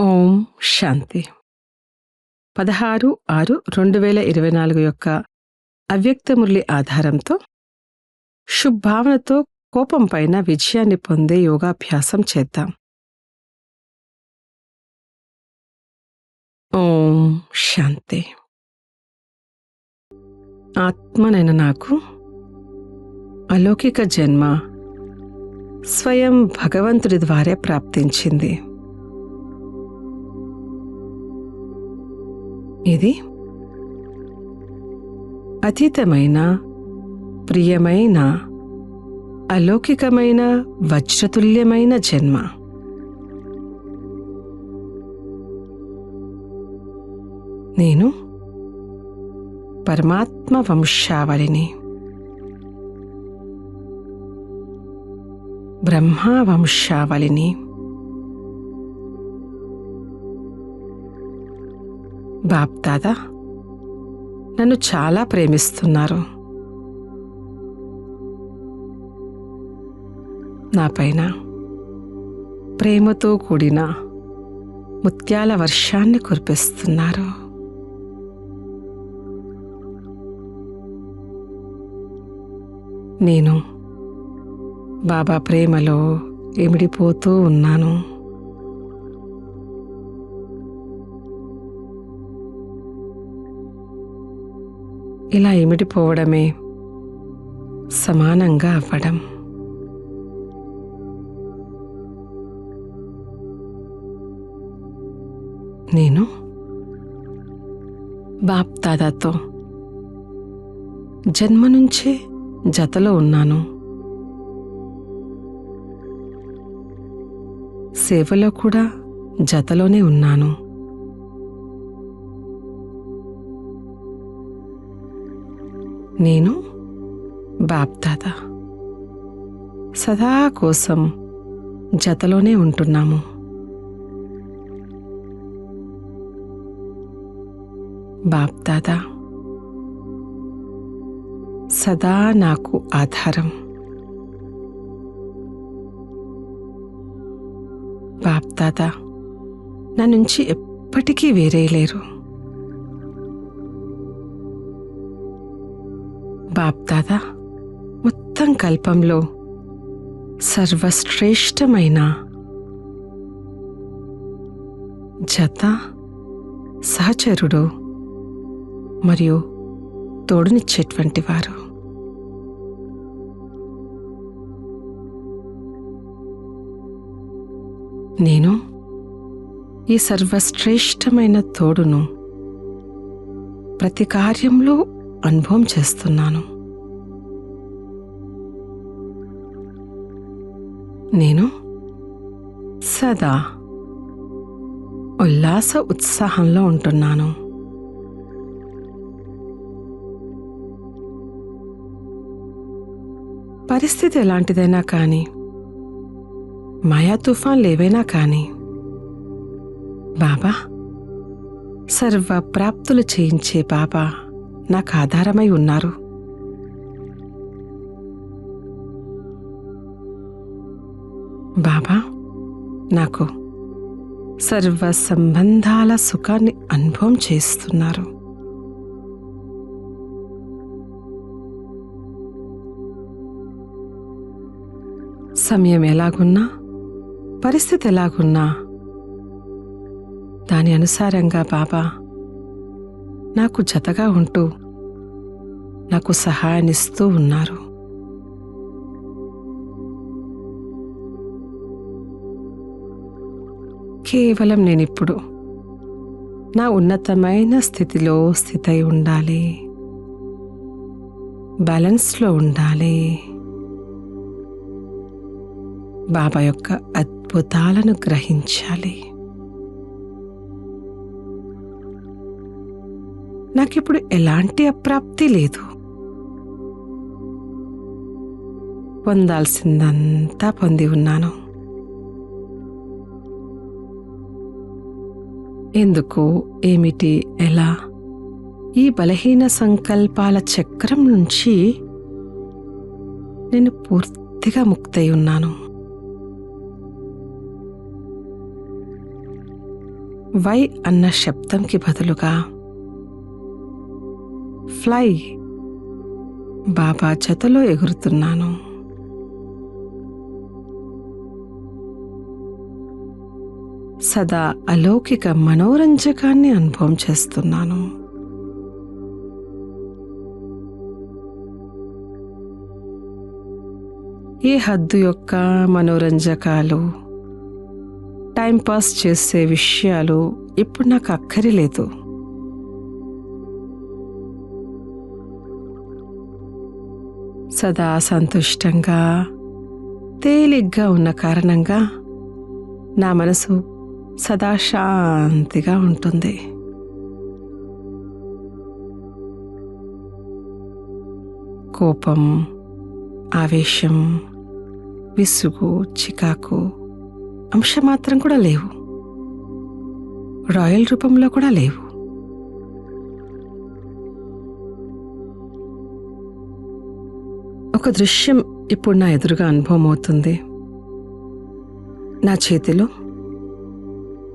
ఓం శాంతి. పదహారు ఆరు రెండు వేల ఇరవై నాలుగు యొక్క అవ్యక్త మురళి ఆధారంతో శుభావనతో కోపం పైన విజయాన్ని పొందే యోగాభ్యాసం చేద్దాం. ఓం శాంతి. ఆత్మనైన నాకు అలౌకిక జన్మ స్వయం భగవంతుడి ద్వారా ప్రాప్తించింది. ఇది అతీతమైన ప్రియమైన అలౌకికమైన వజ్రతుల్యమైన జన్మ. నేను పరమాత్మ వంశావళిని. బ్రహ్మ వంశావళిని. బాప్దాదా నన్ను చాలా ప్రేమిస్తున్నారు. నా పైన ప్రేమతో కూడిన ముత్యాల వర్షాన్ని కురిపిస్తున్నారు. నేను బాబా ప్రేమలో ఇమిడిపోతూ ఉన్నాను. ఇలా ఇమిడిపోవడమే సమానంగా అవ్వడం. నేను బాప్ దాదాతో జన్మ నుంచే జతలో ఉన్నాను. సేవలో కూడా జతలోనే ఉన్నాను. నేను బాప్దాద సదా కోసం జతలోనే ఉంటున్నాము. బాప్దాదా సదా నాకు ఆధారం. బాప్దాదా నా నుంచి ఎప్పటికీ వేరేయలేరు బాప్దాదా మొత్తం కల్పంలో సర్వశ్రేష్టమైన జత సహచరుడు మరియు తోడునిచ్చేటువంటి వారు. నేను ఈ సర్వశ్రేష్టమైన తోడును ప్రతి కార్యంలో అనుభవం చేస్తున్నాను. నేను సదా ఉల్లాస ఉత్సాహంలో ఉంటున్నాను. పరిస్థితి ఎలాంటిదైనా కానీ మాయా తుఫాన్లు ఏవైనా కానీ బాబా సర్వ ప్రాప్తులు చేయించే బాబా. నాకు ఆధారమై ఉన్నారు. బాబా నాకు సర్వ సంబంధాల సుఖాన్ని అనుభవం చేస్తున్నారు. సమయం ఎలాగున్నా పరిస్థితి ఎలాగున్నా దాని అనుసారంగా బాబా నాకు జతగా ఉంటూ నాకు సహాయాన్నిస్తూ ఉన్నారు. కేవలం నేనిప్పుడు నా ఉన్నతమైన స్థితిలో స్థితై ఉండాలి. బ్యాలెన్స్లో ఉండాలి. బాబా యొక్క అద్భుతాలను గ్రహించాలి. నాకిప్పుడు ఎలాంటి అప్రాప్తి లేదు. పొందాల్సిందంతా పొంది ఉన్నాను. ఎందుకు ఏమిటి ఎలా? ఈ బలహీన సంకల్పాల చక్రం నుంచి నేను పూర్తిగా ముక్తై ఉన్నాను. వై అన్న శబ్దంకి బదులుగా ఫ్లై. బాబా చెతలో ఎగురుతున్నాను. సదా అలౌకిక మనోరంజకాన్ని అనుభవం చేస్తున్నాను. ఈ హద్దు యొక్క మనోరంజకాలు టైంపాస్ చేసే విషయాలు ఇప్పుడు నాకు అక్కరిలేదు. సదా సంతుష్టంగా తేలిగ్గా ఉన్న కారణంగా నా మనసు సదా శాంతిగా ఉంటుంది. కోపం ఆవేశం విసుగు చికాకు అంశమాత్రం కూడా లేవు. రాయల్ రూపంలో కూడా లేవు. ఒక దృశ్యం ఇప్పుడు నా ఎదురుగా అనుభవం అవుతుంది నా చేతిలో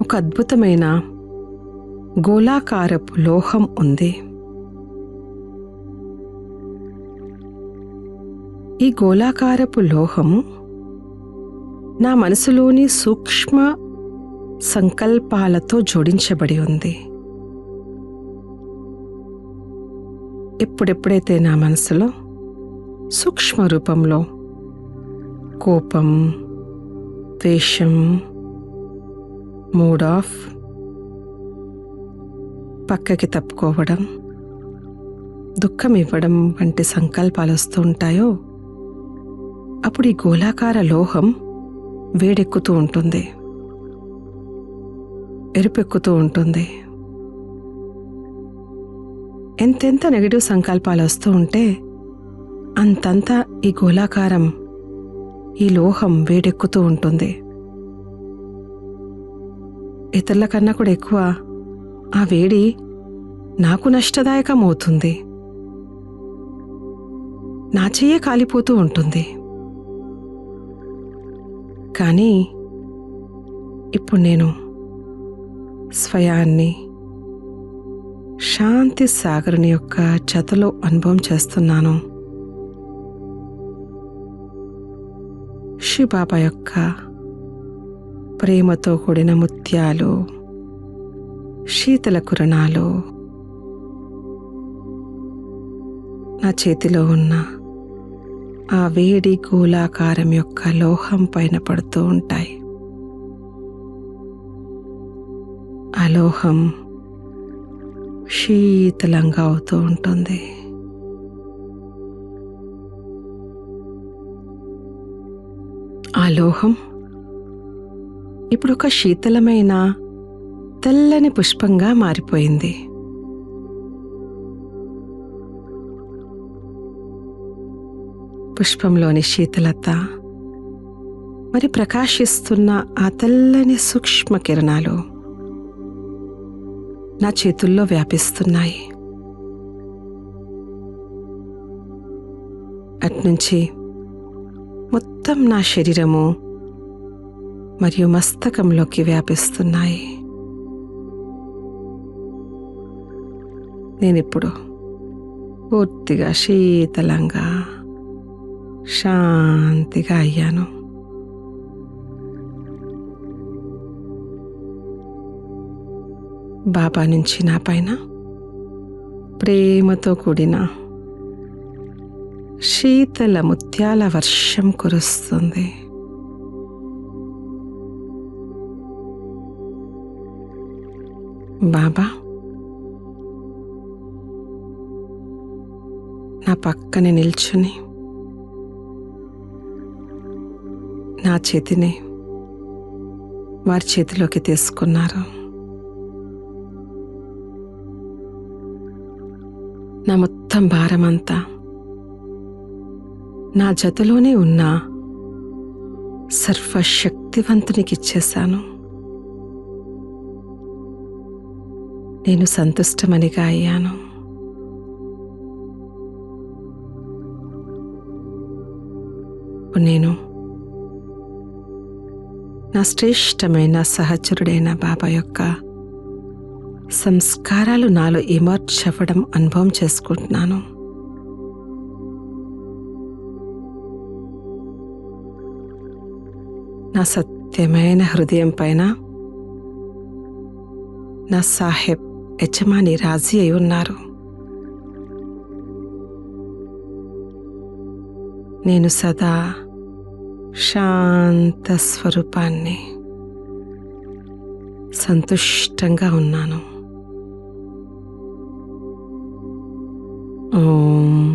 ఒక అద్భుతమైన గోళాకారపు లోహం ఉంది. ఈ గోళాకారపు లోహము నా మనసులోని సూక్ష్మ సంకల్పాలతో జోడించబడి ఉంది. ఎప్పుడెప్పుడైతే నా మనసులో సూక్ష్మ రూపంలో కోపం ద్వేషం మూడ్ ఆఫ్. పక్కకి తప్పుకోవడం దుఃఖం ఇవ్వడం వంటి సంకల్పాలు వస్తూ ఉంటాయో అప్పుడు ఈ గోళాకార లోహం వేడెక్కుతూ ఉంటుంది. ఎరుపెక్కుతూ ఉంటుంది. ఎంతెంత నెగిటివ్ సంకల్పాలు వస్తూ ఉంటే అంతంతా ఈ గోళాకారం ఈ లోహం వేడెక్కుతూ ఉంటుంది. ఇతరుల కన్నా కూడా ఎక్కువ ఆ వేడి నాకు నష్టదాయకం అవుతుంది నా చెయ్యే కాలిపోతూ ఉంటుంది. కానీ ఇప్పుడు నేను స్వయాన్ని శాంతి సాగరుని యొక్క జతలో అనుభవం చేస్తున్నాను. శివబాబా యొక్క ప్రేమతో కూడిన ముత్యాలు శీతల కురణాలు నా చేతిలో ఉన్న ఆ వేడి గోళాకారం యొక్క లోహం పైన పడుతూ ఉంటాయి. ఆ లోహం శీతలంగా అవుతూ ఉంటుంది. ఆ లోహం ఇప్పుడు ఒక శీతలమైన తెల్లని పుష్పంగా మారిపోయింది. పుష్పంలోని శీతలత మరి ప్రకాశిస్తున్న ఆ తెల్లని సూక్ష్మ కిరణాలు నా చేతుల్లో వ్యాపిస్తున్నాయి. అట్నుంచి మొత్తం నా శరీరము మరియు మస్తకంలోకి వ్యాపిస్తున్నాయి. నేనిప్పుడు పూర్తిగా శీతలంగా శాంతిగా అయ్యాను. బాబా నుంచి నా పైన ప్రేమతో కూడిన శీతల ముత్యాల వర్షం కురుస్తుంది. బాబా నా పక్కన నిల్చుని నా చేతిని వారి చేతిలోకి తీసుకున్నారు. నా మొత్తం భారమంతా నా జతలోనే ఉన్న సర్వశక్తివంతునికి ఇచ్చేశాను నేను సంతుష్టమనిగా అయ్యాను. ఇప్పుడు నేను నా శ్రేష్టమైన సహచరుడైన బాబా యొక్క సంస్కారాలు నాలో ఇమర్జ్ అవ్వడం అనుభవం చేసుకుంటున్నాను. నా సత్యమైన హృదయం పైన నా సాహెబ్ యజమాని రాజీ అయి ఉన్నారు. నేను సదా శాంత స్వరూపాన్ని సంతుష్టంగా ఉన్నాను. ఓం